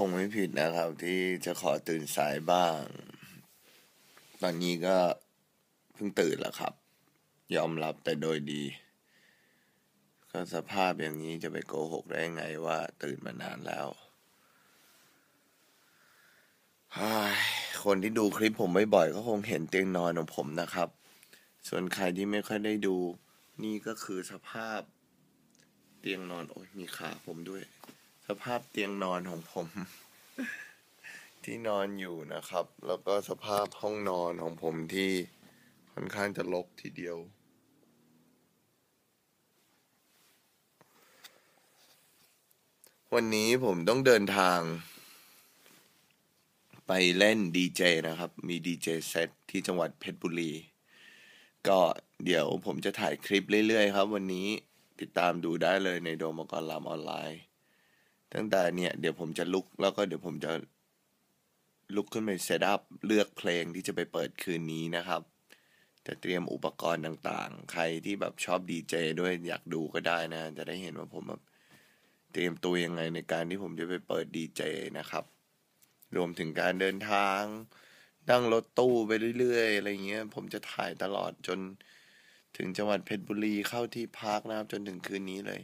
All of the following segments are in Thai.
คงไม่ผิดนะครับ ที่จะขอตื่นสายบ้าง ตอนนี้ก็เพิ่งตื่นแล้วครับ ยอมรับแต่โดยดี ก็สภาพอย่างนี้จะไปโกหกได้ไงว่าตื่นมานานแล้วเฮ้คนที่ดูคลิปผมบ่อยๆก็คงเห็นเตียงนอนของผมนะครับ ส่วนใครที่ไม่ค่อยได้ดู นี่ก็คือสภาพ เตียงนอน โอ้ยมีขาผมด้วย สภาพเตียงนอนของผม ที่นอนอยู่นะครับ แล้วก็สภาพห้องนอนของผมที่ค่อนข้างจะรกทีเดียว วันนี้ผมต้องเดินทาง ไปเล่นดีเจนะครับ มีดีเจเซตที่จังหวัดเพชรบุรี ก็เดี๋ยวผมจะถ่ายคลิปเรื่อยๆครับ วันนี้ติดตามดูได้เลยในโดมกรลามออนไลน์ ตั้งแต่เนี่ยเดี๋ยวผมจะลุกแล้วก็เดี๋ยวผมจะลุกขึ้นไปเซตอัพเลือกเพลงที่จะไปเปิดคืนนี้นะครับ จะเตรียมอุปกรณ์ต่างๆ ใครที่แบบชอบดีเจด้วยอยากดูก็ได้นะ จะได้เห็นว่าผมแบบเตรียมตัวยังไงในการที่ผมจะไปเปิดดีเจนะครับ รวมถึงการเดินทาง นั่งรถตู้ไปเรื่อยๆ อะไรเงี้ย ผมจะถ่ายตลอดจนถึงจังหวัดเพชรบุรีเข้าที่พักนะครับ จนถึงคืนนี้เลย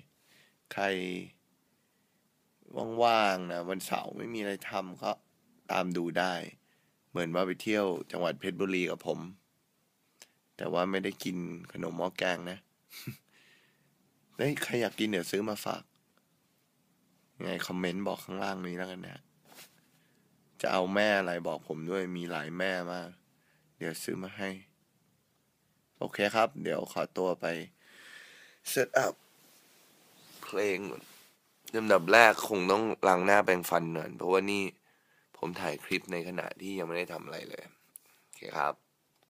ใคร ว่างๆนะวันเสาร์ไม่มีอะไรทำก็ตามดูได้ เหมือนว่าไปเที่ยวจังหวัดเพชรบุรีกับผม แต่ว่าไม่ได้กินขนมหม้อแกงนะเฮ้ยใครอยากกินเดี๋ยวซื้อมาฝาก ยังไงคอมเมนต์บอกข้างล่างนี้แล้วกันนะจะเอาแม่อะไรบอกผมด้วยมีหลายแม่มาก เดี๋ยวซื้อมาให้ โอเคครับ เดี๋ยวขอตัวไปเซตอัพเพลงก่อน ลำดับแรกคงต้องล้างหน้าแปรงฟันหน่อยเพราะว่านี่ผมถ่ายคลิปในขณะที่ยังไม่ได้ทำอะไรเลย โอเคครับ